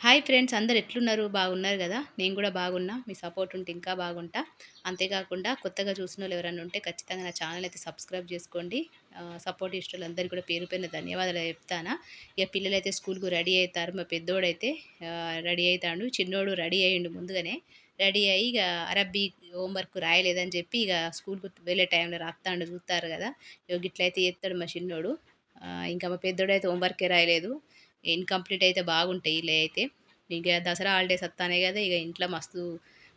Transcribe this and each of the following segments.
Hi friends అందరు ఎట్లున్నారు? బాగున్నారు కదా? నేను కూడా బాగున్నా. మీ సపోర్ట్ ఉంటే ఇంకా బాగుంటా. అంతేకాకుండా కొత్తగా చూసిన వాళ్ళు ఎవరైనా ఉంటే ఖచ్చితంగా నా ఛానల్ అయితే సబ్స్క్రైబ్ చేసుకోండి. సపోర్ట్ ఇష్టలు అందరికీ కూడా పేరు పైన ధన్యవాదాలు చెప్తానా. ఇక పిల్లలైతే స్కూల్కు రెడీ అవుతారు. మా పెద్దోడైతే రెడీ అవుతాడు. చిన్నోడు రెడీ అయ్యిండు ముందుగానే. రెడీ అయ్యి ఇక అరబ్బీ హోంవర్క్ రాయలేదని చెప్పి ఇక స్కూల్కు వెళ్ళే టైంలో రాస్తాడు చూస్తారు కదా. ఇక గిట్లయితే చేస్తాడు మా చిన్నోడు. ఇంకా మా పెద్దోడైతే హోంవర్కే రాయలేదు. ఇన్కంప్లీట్ అయితే బాగుంటాయి ఇలా అయితే. ఇక దసరా హాలిడేస్ వస్తానే కదా ఇక ఇంట్లో మస్తు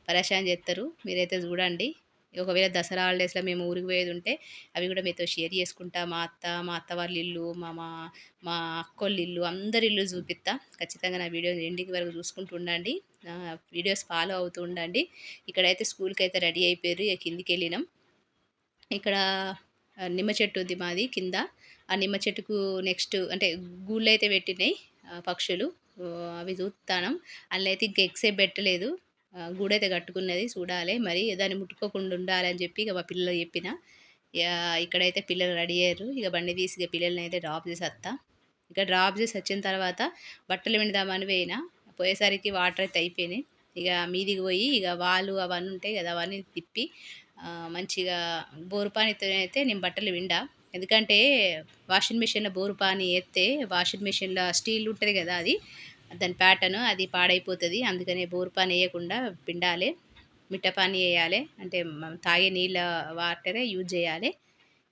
పరేషాన్ చేస్తారు. మీరైతే చూడండి. ఒకవేళ దసరా హాలిడేస్లో మేము ఊరికి పోయేది ఉంటే అవి కూడా మీతో షేర్ చేసుకుంటా. మా అత్త మా అత్త వాళ్ళ ఇల్లు మా మా మా అక్కోళ్ళ ఇల్లు అందరి ఇల్లు చూపిస్తా. ఖచ్చితంగా నా వీడియో ఎండింగ్ వరకు చూసుకుంటూ ఉండండి. వీడియోస్ ఫాలో అవుతూ ఉండండి. ఇక్కడైతే స్కూల్కి అయితే రెడీ అయిపోయారు. ఇక కిందికి వెళ్ళినాం. ఇక్కడ నిమ్మ చెట్టు ఉంది మాది కింద. ఆ నిమ్మ చెట్టుకు నెక్స్ట్ అంటే గూళ్ళు అయితే పెట్టినాయి పక్షులు అవి చూస్తాను అందులో అయితే ఇంకా ఎక్సేప్ పెట్టలేదు. గూడైతే కట్టుకున్నది చూడాలి. మరి దాన్ని ముట్టుకోకుండా ఉండాలని చెప్పి ఇక మా పిల్లలు చెప్పిన. ఇక ఇక్కడైతే పిల్లలు రెడీ అయ్యారు. ఇక బండి తీసి ఇక పిల్లల్ని అయితే డ్రాప్ చేసి వస్తా ఇక డ్రాప్ చేసి వచ్చిన తర్వాత బట్టలు విండుదామని పోయినా. పోయేసరికి వాటర్ అయితే అయిపోయినాయి. ఇక మీదికి పోయి ఇక వాళ్ళు అవన్నీ ఉంటాయి కదా అవన్నీ తిప్పి మంచిగా బోరుపానితో అయితే నేను బట్టలు విండా. ఎందుకంటే వాషింగ్ మిషన్లో బోరు పాని వేస్తే వాషింగ్ మిషన్లో స్టీల్ ఉంటుంది కదా అది దాని ప్యాటర్న్ అది పాడైపోతుంది. అందుకనే బోరు పాని వేయకుండా పిండాలి మిట్ట పాని వేయాలి అంటే తాగే నీళ్ళ వాటరే యూజ్ చేయాలి.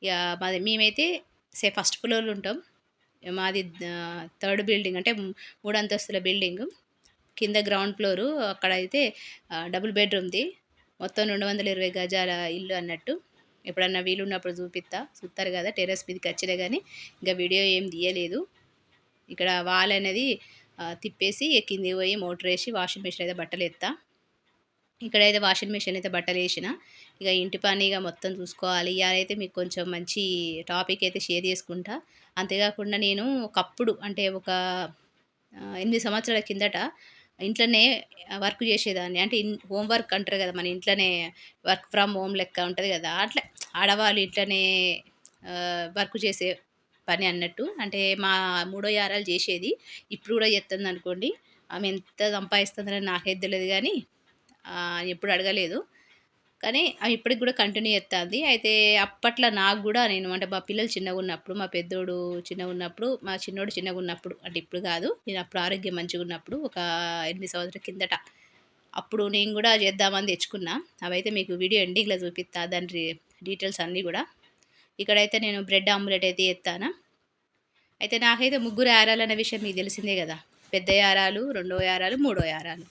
ఇక మాది మేమైతే సే ఫస్ట్ ఫ్లోర్లో ఉంటాం. మాది థర్డ్ బిల్డింగ్ అంటే మూడు అంతస్తుల బిల్డింగ్. కింద గ్రౌండ్ ఫ్లోరు అక్కడ అయితే డబుల్ బెడ్రూమ్ది. మొత్తం రెండు వందల ఇరవై గజాల ఇల్లు అన్నట్టు. ఎప్పుడన్నా వీలున్నప్పుడు చూపిస్తా చూస్తారు కదా టెర్రస్ మీదకి వచ్చినా కానీ ఇంకా వీడియో ఏం తీయలేదు. ఇక్కడ వాల్ అనేది తిప్పేసి కింది పోయి మోటర్ వేసి వాషింగ్ మిషన్ అయితే బట్టలు ఎత్తా. ఇక్కడైతే వాషింగ్ మిషన్ అయితే బట్టలు వేసిన. ఇక ఇంటి పని ఇక మొత్తం చూసుకోవాలి. ఇవాళైతే మీకు కొంచెం మంచి టాపిక్ అయితే షేర్ చేసుకుంటా. అంతేకాకుండా నేను ఒకప్పుడు అంటే ఒక ఎనిమిది సంవత్సరాల కిందట ఇంట్లోనే వర్క్ చేసేదాన్ని. అంటే ఇన్ అంటారు కదా మన ఇంట్లోనే వర్క్ ఫ్రమ్ హోమ్ లెక్క ఉంటుంది కదా అట్లా ఆడవాళ్ళు ఇంట్లోనే వర్క్ చేసే పని అన్నట్టు. అంటే మా మూడో యారాలు చేసేది. ఇప్పుడు కూడా చెప్తుంది అనుకోండి ఆమె ఎంత సంపాదిస్తుందని నాకైతే తెలియదు కానీ ఎప్పుడు అడగలేదు. కానీ ఇప్పటికి కూడా కంటిన్యూ చేస్తుంది. అయితే అప్పట్లో నాకు కూడా నేను అంటే మా పిల్లలు చిన్నగా ఉన్నప్పుడు మా పెద్దోడు చిన్నగా ఉన్నప్పుడు మా చిన్నోడు చిన్నగా ఉన్నప్పుడు అంటే ఇప్పుడు కాదు నేను అప్పుడు ఆరోగ్యం మంచిగా ఉన్నప్పుడు ఒక ఎనిమిది సంవత్సరాల కిందట అప్పుడు నేను కూడా చేద్దామని తెచ్చుకున్నా. అవైతే మీకు వీడియో ఎండింగ్లో చూపిస్తా దాని డీటెయిల్స్ అన్నీ కూడా. ఇక్కడైతే నేను బ్రెడ్ ఆమ్లెట్ అయితే ఎత్తాను అయితే నాకైతే ముగ్గురు యారాలు అనే విషయం మీకు తెలిసిందే కదా. పెద్ద యారాలు రెండో యారాలు మూడో యారాలు.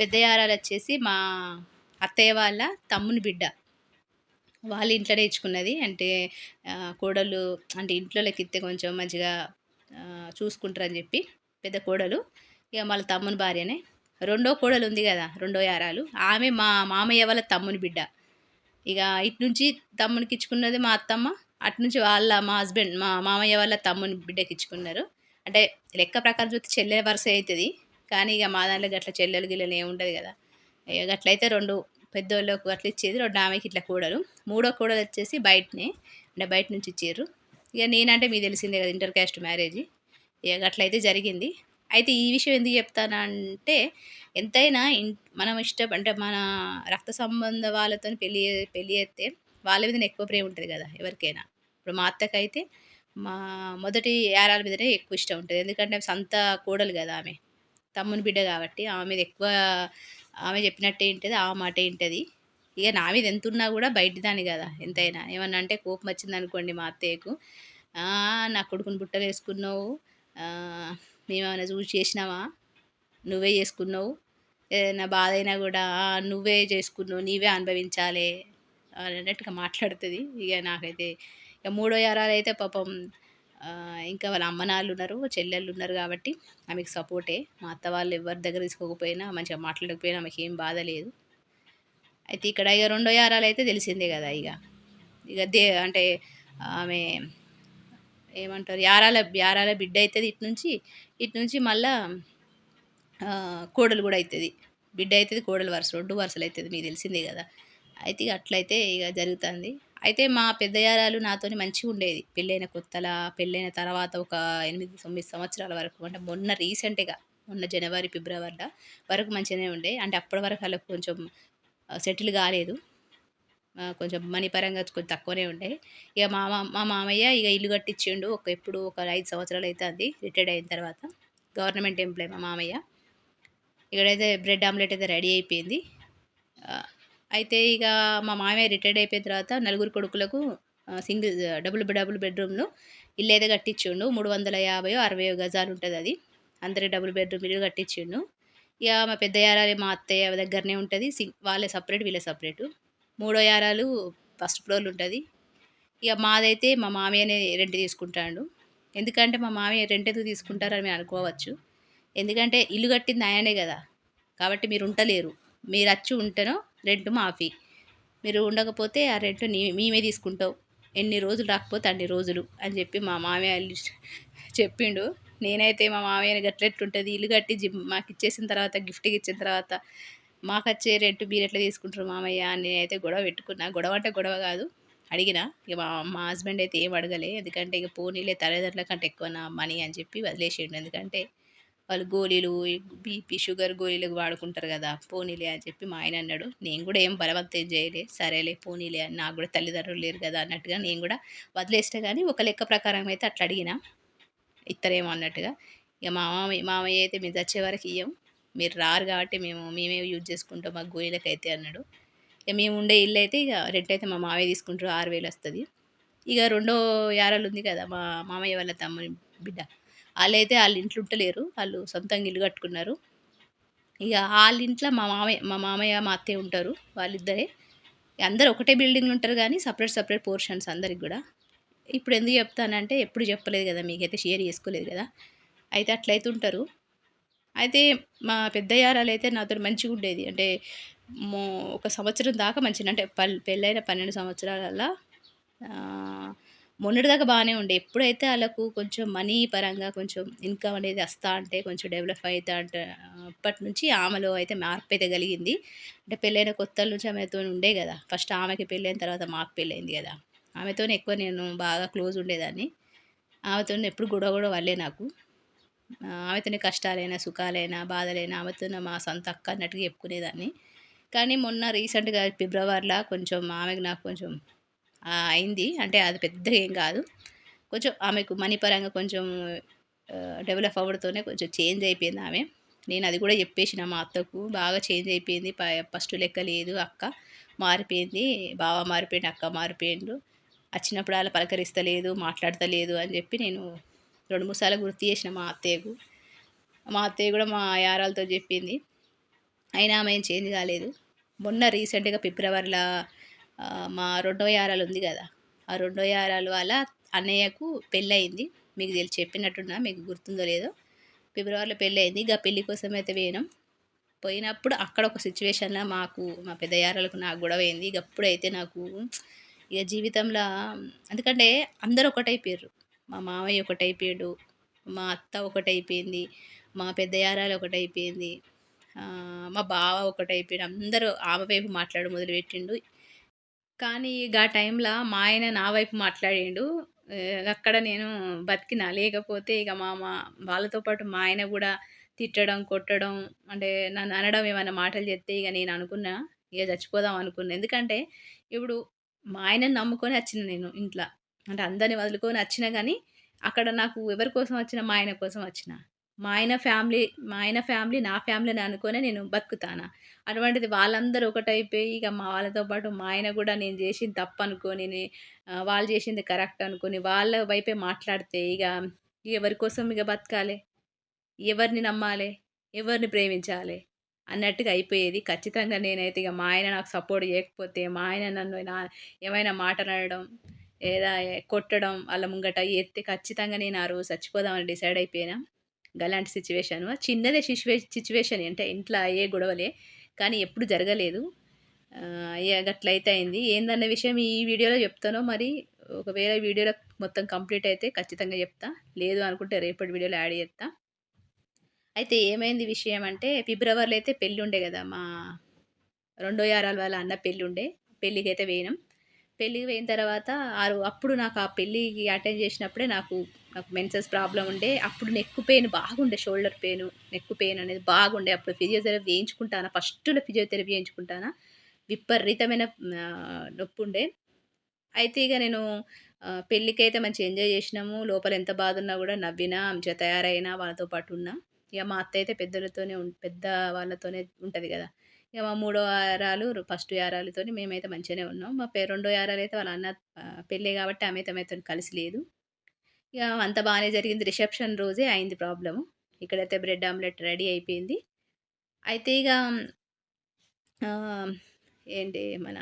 పెద్ద యారాలు వచ్చేసి మా అత్తయ్య వాళ్ళ తమ్ముని బిడ్డ. వాళ్ళ ఇంట్లోనే ఇచ్చుకున్నది అంటే కోడలు అంటే ఇంట్లోకి ఇస్తే కొంచెం మంచిగా చూసుకుంటారని చెప్పి పెద్ద కోడలు. ఇక వాళ్ళ తమ్ముని భార్యనే. రెండో కోడలు ఉంది కదా రెండో యారాలు. ఆమె మా మామయ్య వాళ్ళ తమ్ముని బిడ్డ. ఇక ఇటు నుంచి తమ్మునికి ఇచ్చుకున్నది మా అత్తమ్మ. అటు నుంచి వాళ్ళ మా హస్బెండ్ మా మామయ్య వాళ్ళ తమ్ముని బిడ్డకి ఇచ్చుకున్నారు. అంటే లెక్క ప్రకారం చూస్తే చెల్లెల వరుస అవుతుంది కానీ ఇక మా దాంట్లో గట్ల చెల్లెలు గిల్లెలు ఏముండదు కదా. ఇక రెండు పెద్దోళ్ళకు అట్లా ఇచ్చేది రెండు ఆమెకి ఇట్లా కూడలు. మూడో కూడలు వచ్చేసి బయటనే అంటే బయట నుంచి ఇచ్చారు. ఇక నేనంటే మీకు తెలిసిందే కదా ఇంటర్ క్యాస్ట్ మ్యారేజ్. ఇక అట్లయితే జరిగింది. అయితే ఈ విషయం ఎందుకు చెప్తానంటే ఎంతైనా మనం ఇష్టం అంటే మన రక్త సంబంధ వాళ్ళతో పెళ్ళి పెళ్ళి చేస్తే వాళ్ళ మీదనే ఎక్కువ ప్రేమ ఉంటుంది కదా ఎవరికైనా. ఇప్పుడు మా అత్తకైతే మా మొదటి యారాల మీదనే ఎక్కువ ఇష్టం ఉంటుంది. ఎందుకంటే సొంత సంత కదా ఆమె. తమ్ముని బిడ్డ కాబట్టి ఆమె మీద ఎక్కువ ఆమె చెప్పినట్టే ఉంటుంది ఆ మాటే ఉంటుంది ఇక నా మీద ఎంత ఉన్నా కూడా బయట దాని కదా ఎంతైనా. ఏమన్నా అంటే కోపం వచ్చింది అనుకోండి మా అత్తయ్యకు. నా కొడుకుని బుట్టలు వేసుకున్నావు. మేమేమైనా చూసి చేసినావా? నువ్వే చేసుకున్నావు. ఏదైనా బాధ అయినా కూడా నువ్వే చేసుకున్నావు నీవే అనుభవించాలి. అని అన్నట్టుగా మాట్లాడుతుంది. ఇక నాకైతే ఇక మూడో యారాలు అయితే పాపం ఇంకా వాళ్ళ అమ్మనాళ్ళు ఉన్నారు చెల్లెళ్ళు ఉన్నారు కాబట్టి ఆమెకు సపోర్టే మా అత్త వాళ్ళు ఎవరి దగ్గర తీసుకోకపోయినా మంచిగా మాట్లాడకపోయినా ఆమెకి ఏం బాధ లేదు. అయితే ఇక్కడ ఇక రెండో యారాలు అయితే తెలిసిందే కదా ఇక. ఇక దే అంటే ఆమె ఏమంటారు యారాల యారాల బిడ్డ అవుతుంది ఇటు నుంచి ఇటు నుంచి మళ్ళా కోడలు కూడా అవుతుంది బిడ్డ అవుతుంది కోడలు వరుస రెండు వరుసలు అవుతుంది మీకు తెలిసిందే కదా. అయితే ఇక అట్లయితే ఇక జరుగుతుంది. అయితే మా పెద్దయ్యారాలు నాతోని మంచిగా ఉండేది. పెళ్ళైన కొత్తలా పెళ్ళైన తర్వాత ఒక ఎనిమిది తొమ్మిది సంవత్సరాల వరకు అంటే మొన్న రీసెంట్గా మొన్న జనవరి ఫిబ్రవరిలో వరకు మంచిగానే ఉండే. అంటే అప్పటి వరకు వాళ్ళకు కొంచెం సెటిల్ కాలేదు. కొంచెం మనీ పరంగా కొంచెం తక్కువనే ఉండే. ఇక మా మా మామయ్య ఇక ఇల్లు కట్టించిండు. ఒక ఎప్పుడు ఒక ఐదు సంవత్సరాలు అవుతుంది రిటైర్డ్ అయిన తర్వాత గవర్నమెంట్ ఎంప్లాయ్ మా మామయ్య. ఇక్కడైతే బ్రెడ్ ఆమ్లెట్ అయితే రెడీ అయిపోయింది. అయితే ఇక మా మామయ్య రిటైర్డ్ అయిపోయిన తర్వాత నలుగురు కొడుకులకు సింగిల్ డబుల్ డబుల్ బెడ్రూమ్లో ఇల్లు అయితే కట్టించిండు. మూడు వందల యాభై అరవై గజాలు ఉంటుంది అది. అందరి డబుల్ బెడ్రూమ్ ఇల్లు కట్టించిండు. ఇక మా పెద్ద యారాలు మా అత్తయ్య దగ్గరనే ఉంటుంది. వాళ్ళే సపరేట్ వీళ్ళే సపరేటు మూడో యారాలు ఫస్ట్ ఫ్లోర్లు ఉంటుంది. ఇక మాదైతే మా మామయ్యనే రెంట్ తీసుకుంటాడు. ఎందుకంటే మా మామయ్య రెంట్ ఎందుకు తీసుకుంటారని మేము అనుకోవచ్చు. ఎందుకంటే ఇల్లు కట్టింది ఆయనే కదా. కాబట్టి మీరు ఉంటలేరు. మీరు వచ్చి ఉంటేనో రెంట్ మాఫీ. మీరు ఉండకపోతే ఆ రెంట్ మేమే తీసుకుంటాం. ఎన్ని రోజులు రాకపోతే అన్ని రోజులు అని చెప్పి మా మామయ్య చెప్పిండు. నేనైతే మా మామయ్యని గట్లెట్టుంటుంది ఇల్లు కట్టి మాకు ఇచ్చేసిన తర్వాత గిఫ్ట్కి ఇచ్చిన తర్వాత మాకు వచ్చే రెంట్ మీరు ఎట్లా తీసుకుంటారు మామయ్య అని నేనైతే గొడవ పెట్టుకున్నా. గొడవ అంటే గొడవ కాదు. అడిగిన ఇక మా మా హస్బెండ్ అయితే ఏం అడగలే. ఎందుకంటే ఇక పోనీలే తల్లిదండ్రుల కంటే ఎక్కువ నా మనీ అని చెప్పి వదిలేసిండు. ఎందుకంటే వాళ్ళు గోళీలు బీపీ షుగర్ గోళీలు వాడుకుంటారు కదా పోనీలే అని చెప్పి మా ఆయన అన్నాడు. నేను కూడా ఏం బలవంతం చేయలే సరేలే పోనీలే అని. నాకు కూడా తల్లిదండ్రులు లేరు కదా అన్నట్టుగా నేను కూడా వదిలేస్తే కానీ ఒక లెక్క ప్రకారం అయితే అట్లా అడిగిన. ఇత్తరేమో అన్నట్టుగా ఇక మా మామయ్య మామయ్య అయితే మీరు వచ్చే వరకు ఇయ్యం. మీరు రారు కాబట్టి మేము మేమే యూజ్ చేసుకుంటాం మా గోళీలకైతే అన్నాడు. ఇక మేము ఉండే ఇల్లు అయితే ఇక రెంట్ అయితే మా మామయ్య తీసుకుంటారు ఆరు వేలు వస్తుంది. ఇక రెండో యారాలు ఉంది కదా మా మామయ్య వాళ్ళ తమ్ముని బిడ్డ వాళ్ళైతే వాళ్ళ ఇంట్లో ఉంటలేరు వాళ్ళు సొంతంగా ఇల్లు కట్టుకున్నారు. ఇక వాళ్ళ ఇంట్లో మా మామయ్య మా మామయ్య మా అత్తయ్య ఉంటారు వాళ్ళిద్దరే. అందరు ఒకటే బిల్డింగ్లో ఉంటారు కానీ సపరేట్ సపరేట్ పోర్షన్స్ అందరికి కూడా. ఇప్పుడు ఎందుకు చెప్తానంటే ఎప్పుడు చెప్పలేదు కదా మీకైతే షేర్ చేసుకోలేదు కదా. అయితే అట్లయితే ఉంటారు. అయితే మా పెద్దయ్యారాలు అయితే నాతో మంచిగా ఉండేది. అంటే ఒక సంవత్సరం దాకా మంచిగా అంటే పెళ్ళైన పన్నెండు సంవత్సరాలల్లో మొన్నటిదాకా బాగానే ఉండే. ఎప్పుడైతే వాళ్ళకు కొంచెం మనీ పరంగా కొంచెం ఇన్కమ్ అనేది వస్తా అంటే కొంచెం డెవలప్ అవుతా అంటే అప్పటి నుంచి ఆమెలో అయితే మార్పు అయితే కలిగింది. అంటే పెళ్ళైన కొత్తల నుంచి ఆమెతో ఉండే కదా. ఫస్ట్ ఆమెకి పెళ్ళైన తర్వాత మాకు పెళ్ళైంది కదా. ఆమెతో ఎక్కువ నేను బాగా క్లోజ్ ఉండేదాన్ని. ఆమెతో ఎప్పుడు గొడవ కూడా వల్లే నాకు. ఆమెతోనే కష్టాలైనా సుఖాలైనా బాధలైనా ఆమెతో మా సొంత అక్క అన్నట్టుగా చెప్పుకునేదాన్ని. కానీ మొన్న రీసెంట్గా ఫిబ్రవరిలో కొంచెం ఆమెకి నాకు కొంచెం అయింది. అంటే అది పెద్దగా ఏం కాదు. కొంచెం ఆమెకు మనీ పరంగా కొంచెం డెవలప్ అవ్వడంతోనే కొంచెం చేంజ్ అయిపోయింది ఆమె. నేను అది కూడా చెప్పేసిన మా అత్తకు. బాగా చేంజ్ అయిపోయింది. ఫస్ట్ లెక్క లేదు అక్క. మారిపోయింది. బావ మారిపోయింది అక్క మారిపోయిండు. వచ్చినప్పుడు అలా పలకరిస్తలేదు మాట్లాడతలేదు అని చెప్పి నేను రెండు మూడు సార్లు గుర్తు చేసిన మా అత్తయ్యకు. మా అత్తయ్య కూడా మా యారాలతో చెప్పింది. అయినా ఆమె ఏం చేంజ్ కాలేదు. మొన్న రీసెంట్గా ఫిబ్రవరిలో మా రెండో యారాలు ఉంది కదా. ఆ రెండో యారాలు వాళ్ళ అన్నయ్యకు పెళ్ళయింది. మీకు తెలిసి చెప్పినట్టున్నా మీకు గుర్తుందో లేదో. ఫిబ్రవరిలో పెళ్ళయింది. ఇక పెళ్ళి కోసం అయితే పోయినాం. పోయినప్పుడు అక్కడ ఒక సిచ్యువేషన్లో మాకు మా పెద్ద యారాలకు నాకు గొడవ అయింది. ఇక అప్పుడైతే నాకు ఇక జీవితంలో ఎందుకంటే అందరూ ఒకటైపోయారు మా మామయ్య ఒకటైపోయాడు. మా అత్త ఒకటైపోయింది. మా పెద్ద యారాలు ఒకటైపోయింది. మా బావ ఒకటైపోయాడు. అందరూ ఆమె వైపు మాట్లాడు మొదలుపెట్టిండు. కానీ ఆ టైంలో మా ఆయన నా వైపు మాట్లాడిండు. అక్కడ నేను బతికినా. లేకపోతే ఇక మా మా వాళ్ళతో పాటు మా ఆయన కూడా తిట్టడం కొట్టడం అంటే నన్ను అనడం ఏమైనా మాటలు చెప్తే ఇక నేను అనుకున్నా. ఇక చచ్చిపోదాం అనుకున్నా. ఎందుకంటే ఇప్పుడు మా ఆయనని నమ్ముకొని వచ్చిన నేను ఇంట్లో. అంటే అందరిని వదులుకొని వచ్చినా కానీ అక్కడ నాకు ఎవరి కోసం వచ్చిన మా ఆయన కోసం వచ్చిన. మా ఆయన ఫ్యామిలీ మా ఆయన ఫ్యామిలీ నా ఫ్యామిలీని అనుకొని నేను బతుకుతాను? అటువంటిది వాళ్ళందరూ ఒకటైపోయి ఇక మా వాళ్ళతో పాటు మా ఆయన కూడా నేను చేసింది తప్పు అనుకొని వాళ్ళు చేసింది కరెక్ట్ అనుకొని వాళ్ళ వైపే మాట్లాడితే ఇక ఎవరి కోసం ఇక బతకాలి? ఎవరిని నమ్మాలి? ఎవరిని ప్రేమించాలి? అన్నట్టుగా అయిపోయేది. ఖచ్చితంగా నేనైతే ఇక మా ఆయన నాకు సపోర్ట్ చేయకపోతే మా ఆయన నన్ను నా ఏమైనా మాట్లాడడం అనడం ఏదా కొట్టడం వాళ్ళ ముంగట ఎత్తే ఖచ్చితంగా నేను ఆ రోజు చచ్చిపోదామని డిసైడ్ అయిపోయినా. గలాంటి సిచ్యువేషన్. చిన్నదే సిచ్యువే సిచ్యువేషన్ అంటే ఇంట్లో అయ్యే గొడవలే కానీ ఎప్పుడు జరగలేదు. గట్లయితే అయింది. ఏందన్న విషయం ఈ వీడియోలో చెప్తానో మరి ఒకవేళ వీడియోలో మొత్తం కంప్లీట్ అయితే ఖచ్చితంగా చెప్తా. లేదు అనుకుంటే రేపటి వీడియోలో యాడ్ చేస్తా. అయితే ఏమైంది విషయం అంటే ఫిబ్రవరిలో అయితే పెళ్ళి ఉండే కదా మా రెండో యారాల వాళ్ళ అన్న పెళ్ళి ఉండే. పెళ్ళికి అయితే వేయినాం పెళ్ళికి పోయిన తర్వాత ఆరు అప్పుడు నాకు ఆ పెళ్ళికి అటెండ్ చేసినప్పుడే నాకు నాకు మెన్సెస్ ప్రాబ్లం ఉండే. అప్పుడు నెక్ పెయిన్ బాగుండే షోల్డర్ పెయిన్ నెక్ పెయిన్ అనేది బాగుండే. అప్పుడు ఫిజియోథెరపీ చేయించుకుంటానా ఫస్ట్లో ఫిజియోథెరపీ చేయించుకుంటానా? విపరీతమైన నొప్పి ఉండే. అయితే ఇక నేను పెళ్ళికైతే మంచిగా ఎంజాయ్ చేసినాము. లోపల ఎంత బాధ ఉన్నా కూడా నవ్వినా మంచిగా తయారైనా వాళ్ళతో పాటు ఉన్నా. ఇక మా అత్త అయితే పెద్దలతోనే పెద్ద వాళ్ళతోనే ఉంటుంది కదా. ఇక మా మూడో యారాలు ఫస్ట్ యారాలతో మేమైతే మంచిగానే ఉన్నాం. మా రెండో యారాలు అయితే వాళ్ళ అన్న పెళ్ళి కాబట్టి ఆమె తమతో కలిసి లేదు. ఇక అంత బాగానే జరిగింది. రిసెప్షన్ రోజే అయింది ప్రాబ్లము. ఇక్కడైతే బ్రెడ్ ఆమ్లెట్ రెడీ అయిపోయింది. అయితే ఇక ఏంటి మన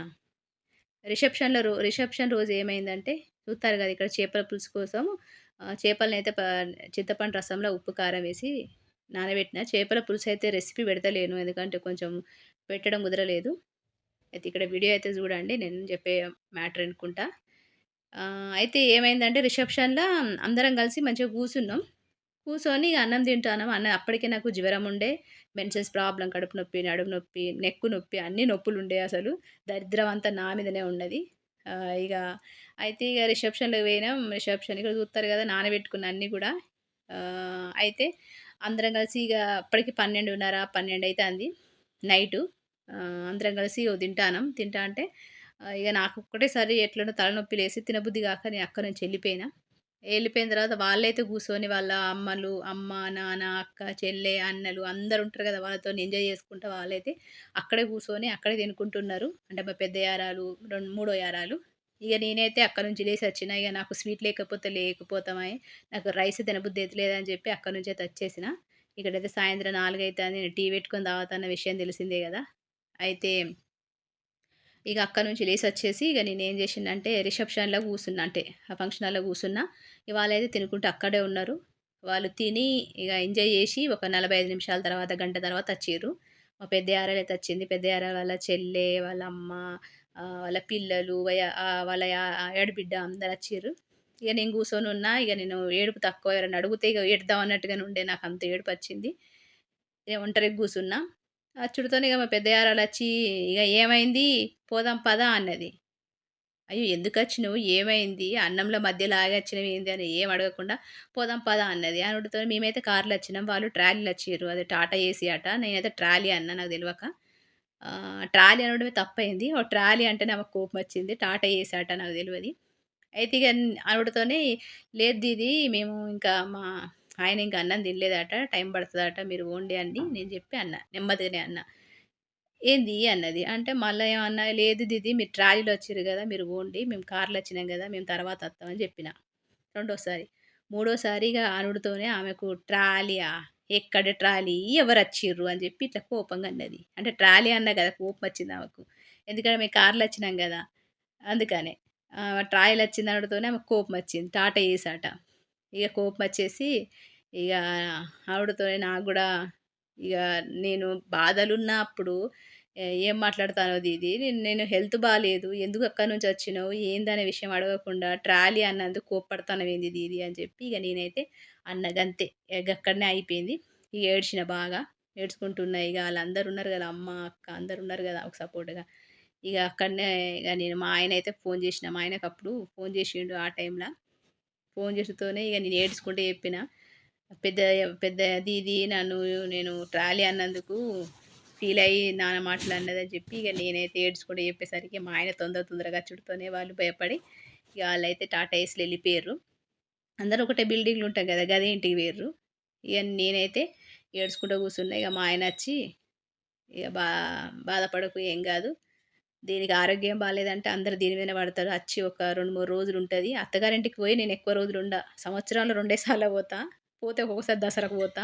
రిసెప్షన్లో రో రిసెప్షన్ రోజు ఏమైందంటే చూస్తారు కదా ఇక్కడ చేపల పులుసు కోసం చేపలను అయితే చింతపండు రసంలో ఉప్పు కారం వేసి నానబెట్టిన చేపల పులుసు అయితే రెసిపీ పెడతలేను. ఎందుకంటే కొంచెం పెట్టడం కుదరలేదు. అయితే ఇక్కడ వీడియో అయితే చూడండి నేను చెప్పే మ్యాటర్ అనుకుంటా. అయితే ఏమైందంటే రిసెప్షన్లో అందరం కలిసి మంచిగా కూర్చున్నాం. కూర్చొని అన్నం తింటాను అన్న అప్పటికే నాకు జ్వరం ఉండే మెన్సెన్స్ ప్రాబ్లం కడుపు నొప్పి నడుము నొప్పి నెక్కు నొప్పి అన్ని నొప్పులు ఉండే అసలు. దరిద్రం అంతా నా మీదనే ఉన్నది. ఇక అయితే ఇక రిసెప్షన్లో పోయినాం. రిసెప్షన్ ఇక్కడ చూస్తారు కదా నానబెట్టుకున్న అన్నీ కూడా. అయితే అందరం కలిసి ఇక అప్పటికి పన్నెండున్నర పన్నెండు అయితే అంది నైటు. అందరం కలిసి తింటానం. తింటా అంటే ఇక నాకు ఒక్కటేసారి ఎట్లనో తలనొప్పి లేసి తినబుద్ధి కాక నేను అక్క నుంచి వెళ్ళిపోయినా వెళ్ళిపోయిన తర్వాత వాళ్ళైతే కూర్చొని వాళ్ళ అమ్మలు అమ్మ నాన్న అక్క చెల్లె అన్నలు అందరు ఉంటారు కదా వాళ్ళతో ఎంజాయ్ చేసుకుంటా వాళ్ళైతే అక్కడే కూర్చొని అక్కడే తినుకుంటున్నారు. అంటే మా పెద్ద యారాలు రెండు మూడో యారాలు. ఇక నేనైతే అక్కడ నుంచి లేచి వచ్చిన ఇక నాకు స్వీట్ లేకపోతే లేకపోతామని నాకు రైస్ తినబుద్ధి లేదని చెప్పి అక్కడ నుంచి అయితే వచ్చేసిన. ఇక్కడైతే సాయంత్రం నాలుగు అయితే నేను టీ పెట్టుకొని తాగుతున్న విషయం తెలిసిందే కదా. అయితే ఇక అక్క నుంచి లేసి వచ్చేసి ఇక నేను ఏం చేసిందంటే రిసెప్షన్లో కూర్చున్నా అంటే ఆ ఫంక్షన్ హాల్లో కూర్చున్నా. ఇవాళ అయితే తినుకుంటూ అక్కడే ఉన్నారు. వాళ్ళు తిని ఇక ఎంజాయ్ చేసి ఒక నలభై ఐదు నిమిషాల తర్వాత గంట తర్వాత వచ్చారు. మా పెద్ద ఆరాలు అయితే వచ్చింది. పెద్ద ఆరాల వాళ్ళ చెల్లె వాళ్ళ అమ్మ వాళ్ళ పిల్లలు వాళ్ళ ఏడుబిడ్డ అందరు వచ్చారు. ఇక నేను కూర్చొని ఉన్నా ఇక నేను ఏడుపు తక్కువ ఎవరైనా అడిగితే ఇక ఎడదాం అన్నట్టుగానే ఉండే. నాకు అంత ఏడుపు వచ్చింది. ఒంటరికి కూర్చున్నా. అచ్చుడితోనే ఇక మా పెద్ద యారాలు వచ్చి ఇక ఏమైంది? పోదాం పదా అన్నది. అయ్యో ఎందుకు వచ్చినావు ఏమైంది? అన్నంలో మధ్యలో ఆగి వచ్చినవి ఏంది అని ఏం అడగకుండా పోదాం పదా అన్నది. అనుడితో మేమైతే కార్లు వచ్చినాం. వాళ్ళు ట్రాలీలు వచ్చారు అది టాటా ఏసీ అట. నేనైతే ట్రాలీ అన్నా నాకు తెలియక ట్రాలీ అనడమే తప్పైంది. ఓ ట్రాలీ అంటే నాకు కోపం వచ్చింది. టాటా ఏసీ అట నాకు తెలియదు అయితే ఇక అనుడితోనే లేదు ఇది మేము ఇంకా మా ఆయన ఇంకా అన్నం తినలేదట టైం పడుతుందట మీరు ఓండి అండి నేను చెప్పి అన్న నెమ్మదిగానే అన్న. ఏంది అన్నది? అంటే మళ్ళీ ఏమన్నా లేదు దిది మీరు ట్రాలీలో వచ్చారు కదా మీరు ఓండి మేము కార్లో వచ్చినాం కదా మేము తర్వాత వస్తామని చెప్పిన. రెండోసారి. మూడోసారిగా అనుడితోనే ఆమెకు ట్రాలీయా? ఎక్కడ ట్రాలీ? ఎవరు వచ్చిర్రు? అని చెప్పి ఇట్లా కోపంగా అన్నది. అంటే ట్రాలీ అన్న కదా కోపం వచ్చింది ఆమెకు. ఎందుకంటే మేము కార్లో వచ్చినాం కదా అందుకనే. ట్రాయల్ వచ్చింది అనడంతోనే ఆమెకు కోపం వచ్చింది. టాటా వేసాట ఇక కోపం వచ్చేసి ఇక ఆవిడతో నాకు కూడా ఇక నేను బాధలున్నప్పుడు ఏం మాట్లాడతానో ఇది నేను హెల్త్ బాగాలేదు ఎందుకు అక్కడి నుంచి వచ్చినావు ఏందనే విషయం అడగకుండా ట్రాలీ అన్నందుకు కోప్పడతాను ఏంది ఇది అని చెప్పి ఇక నేనైతే అన్నగంతే. ఇక అక్కడనే అయిపోయింది. ఇక ఏడ్చిన బాగా ఏడ్చుకుంటున్నా ఇక వాళ్ళందరూ ఉన్నారు కదా అమ్మ అక్క అందరు ఉన్నారు కదా ఒక సపోర్ట్గా. ఇక అక్కడనే ఇక నేను మా ఆయన అయితే ఫోన్ చేసిన మా ఆయనకు అప్పుడు ఫోన్ చేసిండు ఆ టైంలో. ఫోన్ చేస్తూనే ఇక నేను ఏడ్చుకుంటే చెప్పిన. పెద్ద పెద్ద ఇది నన్ను నేను ట్రాలీ అన్నందుకు ఫీల్ అయ్యి నాన్న మాటలు అన్నదని చెప్పి ఇక నేనైతే ఏడ్చుకుంటే చెప్పేసరికి మా ఆయన తొందర తొందరగా చుడుతూనే వాళ్ళు భయపడి ఇక వాళ్ళైతే టాటా ఏసులు వెళ్ళిపోయారు అందరూ ఒకటే బిల్డింగ్లు ఉంటాం కదా గదే ఇంటికి వేర్రు ఇక నేనైతే ఏడ్చుకుంటూ కూర్చున్నా ఇక మా ఆయన వచ్చి ఇక బా బాధపడకు ఏం కాదు. దీనికి ఆరోగ్యం బాగాలేదంటే అందరు దీని మీద పడతారు. వచ్చి ఒక రెండు మూడు రోజులు ఉంటుంది. అత్తగారింటికి పోయి నేను ఎక్కువ రోజులు ఉండ సంవత్సరంలో రెండేసార్లు పోతా. పోతే ఒక్కొక్కసారి దసరాకు పోతా.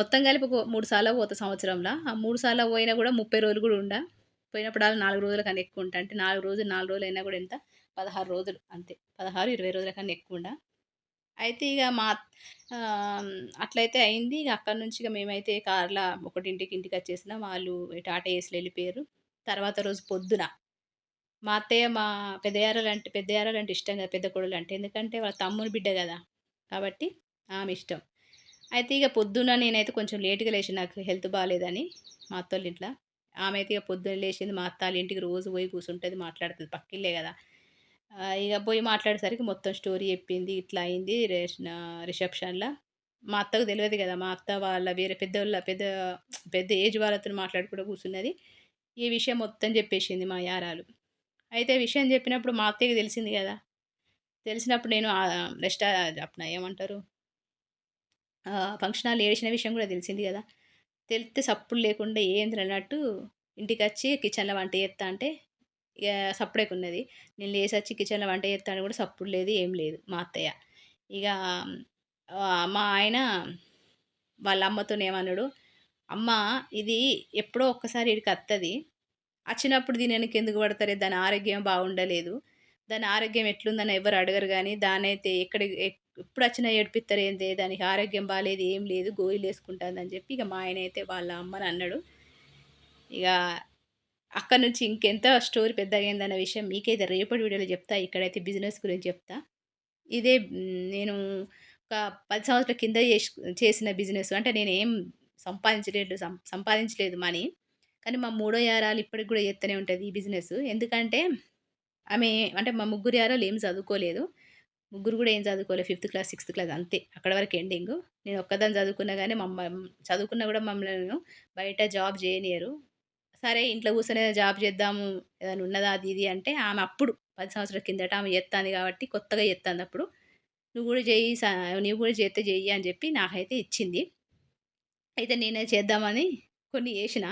మొత్తం కలిపి మూడు సార్లు పోతా సంవత్సరంలో. ఆ మూడు సార్లు పోయినా కూడా ముప్పై రోజులు కూడా ఉండ. పోయినప్పుడు నాలుగు రోజుల కన్నా ఎక్కువ ఉంటా. అంటే నాలుగు రోజులు నాలుగు రోజులు అయినా కూడా ఎంత? పదహారు రోజులు అంతే. పదహారు ఇరవై రోజుల కన్నా ఎక్కువ ఉండ. అయితే ఇక మా అట్లయితే అయింది. ఇక అక్కడ నుంచి ఇక మేమైతే కార్లో ఒకటింటికి ఇంటికి వచ్చేసిన. వాళ్ళు టాటా వేసి వెళ్ళిపోయారు. తర్వాత రోజు పొద్దున. మా అత్తయ్య మా పెద్దయారలు అంటే పెద్దయారలు అంటే ఇష్టం కదా పెద్ద కొడులు అంటే. ఎందుకంటే వాళ్ళ తమ్ముని బిడ్డ కదా. కాబట్టి ఆమె ఇష్టం. అయితే ఇక పొద్దున నేనైతే కొంచెం లేట్గా లేచి నాకు హెల్త్ బాగాలేదని మా అత్తోళ్ళ ఇంట్లో. ఆమె అయితే ఇక పొద్దున్న లేచింది మా అత్త వాళ్ళ ఇంటికి రోజు పోయి కూర్చుంటుంది మాట్లాడుతుంది పక్కిల్లే కదా. ఇక పోయి మాట్లాడేసరికి మొత్తం స్టోరీ చెప్పింది ఇట్లా అయింది రిసెప్షన్లో. మా అత్తకు తెలియదు కదా మా అత్త వాళ్ళ వేరే పెద్ద వాళ్ళ పెద్ద పెద్ద ఏజ్ వాళ్ళతో మాట్లాడుకుంటూ కూర్చున్నది. ఈ విషయం మొత్తం చెప్పేసింది మా యారాలు. అయితే విషయం చెప్పినప్పుడు మా అత్తయ్యకి తెలిసింది కదా. తెలిసినప్పుడు నేను రెస్టా అప్పుడు ఏమంటారు? ఫంక్షన్ హాల్ ఏడిచిన విషయం కూడా తెలిసింది కదా. తెలిస్తే సప్పుడు లేకుండా ఏంది అన్నట్టు ఇంటికి వచ్చి కిచెన్లో వంట చేస్తా అంటే ఇక సప్పుడేకి ఉన్నది నేను లేసి వచ్చి కిచెన్లో వంట చేస్తాను కూడా సప్పుడు లేదు ఏం లేదు మా అత్తయ్య. ఇక మా ఆయన వాళ్ళ అమ్మతో ఏమన్నాడు అమ్మ ఇది ఎప్పుడో ఒక్కసారి వీడికి వస్తుంది వచ్చినప్పుడు దీని వెనక ఎందుకు పడతారే? దాని ఆరోగ్యం బాగుండలేదు. దాని ఆరోగ్యం ఎట్లుందని ఎవరు అడగరు కానీ దాని అయితే ఎక్కడ ఎప్పుడు వచ్చినా ఏడిపిస్తారు ఏంది? దానికి ఆరోగ్యం బాగాలేదు ఏం లేదు గోయిలు వేసుకుంటుందని చెప్పి ఇక మా ఆయన అయితే వాళ్ళ అమ్మని అన్నాడు. ఇక అక్కడ నుంచి ఇంకెంత స్టోరీ పెద్దగైందన్న విషయం మీకైతే రేపటి వీడియోలో చెప్తా. ఇక్కడైతే బిజినెస్ గురించి చెప్తా. ఇదే నేను ఒక పది సంవత్సరాల కింద చేసిన బిజినెస్. అంటే నేను ఏం సంపాదించలేదు సంపాదించలేదు మనీ. కానీ మా మూడో యారాలు ఇప్పటికి కూడా చేస్తూనే ఉంటుంది ఈ బిజినెస్. ఎందుకంటే ఆమె అంటే మా ముగ్గురు యారాలు ఏం చదువుకోలేదు. ముగ్గురు కూడా ఏం చదువుకోలేదు. ఫిఫ్త్ క్లాస్ సిక్స్త్ క్లాస్ అంతే. అక్కడ వరకు ఎండింగ్. నేను ఒక్కదాన్ని చదువుకున్నా కానీ మమ్మ చదువుకున్నా కూడా మమ్మల్ని బయట జాబ్ చేయనియరు. సరే ఇంట్లో కూర్చొని జాబ్ చేద్దాము ఏదైనా ఉన్నదా అది ఇది అంటే ఆమె అప్పుడు పది సంవత్సరాల కిందట ఆమె ఎత్తాంది కాబట్టి కొత్తగా చేస్తుంది అప్పుడు. నువ్వు కూడా చేయి నువ్వు కూడా చేస్తే చెయ్యి అని చెప్పి నాకైతే ఇచ్చింది. అయితే నేనే చేద్దామని కొన్ని చేసిన.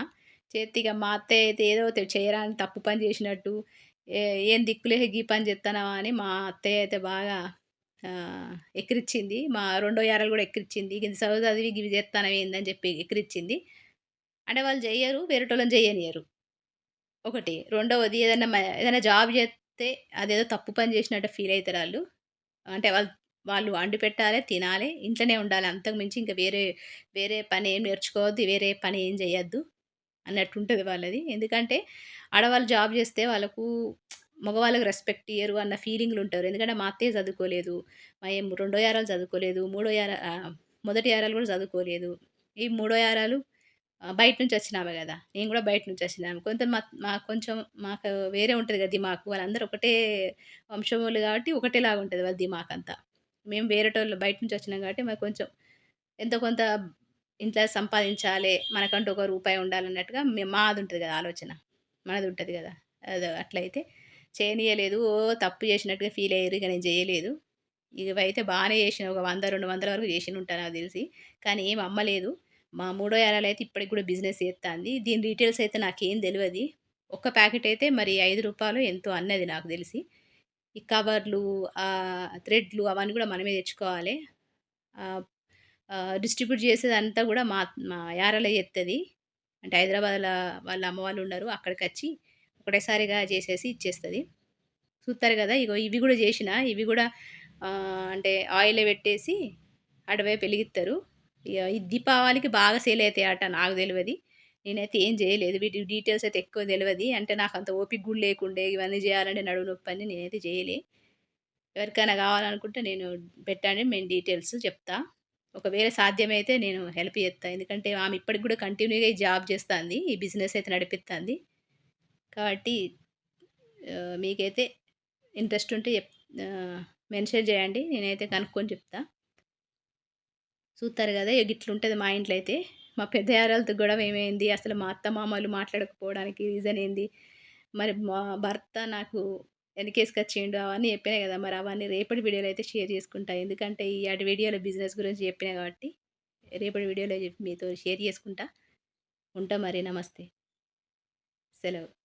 చేతి ఇక మా అత్తయ్య అయితే ఏదో చేయరాని తప్పు పని చేసినట్టు ఏం దిక్కులే గీ పని చేస్తానావా అని మా అత్తయ్య అయితే బాగా ఎక్కిరిచ్చింది. మా రెండో యారలు కూడా ఎక్కిరిచ్చింది. ఇది చదువు చదివి ఇవి చేస్తానవి ఏందని చెప్పి ఎక్కిరిచ్చింది. అంటే వాళ్ళు చెయ్యరు వేరేటోళ్ళని చెయ్యనియరు ఒకటి. రెండవది ఏదైనా ఏదైనా జాబ్ చేస్తే అదేదో తప్పు పని చేసినట్టు ఫీల్ అవుతారు వాళ్ళు? అంటే వాళ్ళు వాళ్ళు వండి పెట్టాలి తినాలి ఇంట్లోనే ఉండాలి. అంతకు మించి ఇంకా వేరే వేరే పని ఏం నేర్చుకోవద్దు వేరే పని ఏం చేయొద్దు అన్నట్టు ఉంటుంది వాళ్ళది. ఎందుకంటే ఆడవాళ్ళు జాబ్ చేస్తే వాళ్ళకు మగవాళ్ళకి రెస్పెక్ట్ ఇయ్యరు అన్న ఫీలింగ్లు ఉంటారు ఎందుకంటే మా అత్తయ్య చదువుకోలేదు మా ఏం రెండో యారాలు చదువుకోలేదు మూడో యార మొదటి యారాలు కూడా చదువుకోలేదు. ఈ మూడో యారాలు బయట నుంచి వచ్చినామే కదా. నేను కూడా బయట నుంచి వచ్చినాము కొంత మా మా కొంచెం మాకు వేరే ఉంటుంది కదా దిమాకు. వాళ్ళందరూ ఒకటే వంశం వాళ్ళు కాబట్టి ఒకటేలాగా ఉంటుంది వాళ్ళ దిమాక్ అంతా మేము వేరేటోళ్ళు బయట నుంచి వచ్చినాం కాబట్టి మాకు కొంచెం ఎంతో కొంత ఇంట్లో సంపాదించాలి మనకంటూ ఒక రూపాయి ఉండాలన్నట్టుగా మాది ఉంటుంది కదా ఆలోచన. మనది ఉంటుంది కదా. అది అట్లయితే చేయనీయలేదు ఓ తప్పు చేసినట్టుగా ఫీల్ అయ్యారు ఇక నేను చేయలేదు. ఇవైతే బాగానే చేసిన ఒక వంద రెండు వందల వరకు చేసి ఉంటాను నాకు తెలిసి. కానీ ఏం అమ్మలేదు. మా మూడో ఏడాలు అయితే ఇప్పటికి కూడా బిజినెస్ చేస్తుంది. దీని డీటెయిల్స్ అయితే నాకేం తెలియదు ఒక్క ప్యాకెట్ అయితే మరి ఐదు రూపాయలు ఎంతో అన్నది నాకు తెలిసి. ఈ కవర్లు థ్రెడ్లు అవన్నీ కూడా మనమే తెచ్చుకోవాలి. డిస్ట్రిబ్యూట్ చేసేదంతా కూడా మా మా యారలే చేస్తుంది అంటే హైదరాబాద్లో వాళ్ళ అమ్మ వాళ్ళు ఉన్నారు అక్కడికి వచ్చి ఒకటేసారిగా చేసేసి ఇచ్చేస్తుంది. చూస్తారు కదా ఇగో ఇవి కూడా చేసిన ఇవి కూడా అంటే ఆయిల్ పెట్టేసి అటువైపు వెలిగిస్తారు ఇక ఈ దీపావళికి బాగా సేల్ అవుతాయి అట నాకు తెలియదు నేనైతే ఏం చేయలేదు. వీటి డీటెయిల్స్ అయితే ఎక్కువ తెలియదు అంటే నాకు అంత ఓపిక కూడా లేకుండే ఇవన్నీ చేయాలంటే నడువు నొప్పి అని నేనైతే చేయలే. ఎవరికైనా కావాలనుకుంటే నేను పెట్టండి మేము డీటెయిల్స్ చెప్తా. ఒకవేళ సాధ్యమైతే నేను హెల్ప్ చేస్తాను ఎందుకంటే ఆమె ఇప్పటికి కూడా కంటిన్యూగా ఈ జాబ్ చేస్తుంది. ఈ బిజినెస్ అయితే నడిపిస్తుంది. కాబట్టి మీకైతే ఇంట్రెస్ట్ ఉంటే చెప్ మెన్షన్ చేయండి. నేనైతే కనుక్కొని చెప్తా. చూస్తారు కదా ఇట్లుంటుంది మా ఇంట్లో అయితే. మా పెద్దయారాలతో గొడవ ఏమైంది? అసలు మా అత్త మామలు మాట్లాడకపోవడానికి రీజన్ ఏంది? మరి మా భర్త నాకు వెనకేసుకొచ్చిండు అవన్నీ చెప్పినాయి కదా మరి అవన్నీ రేపటి వీడియోలో అయితే షేర్ చేసుకుంటా. ఎందుకంటే ఈ అటు వీడియోలో బిజినెస్ గురించి చెప్పినా కాబట్టి రేపటి వీడియోలో మీతో షేర్ చేసుకుంటా. ఉంటా మరి నమస్తే. సెలవు.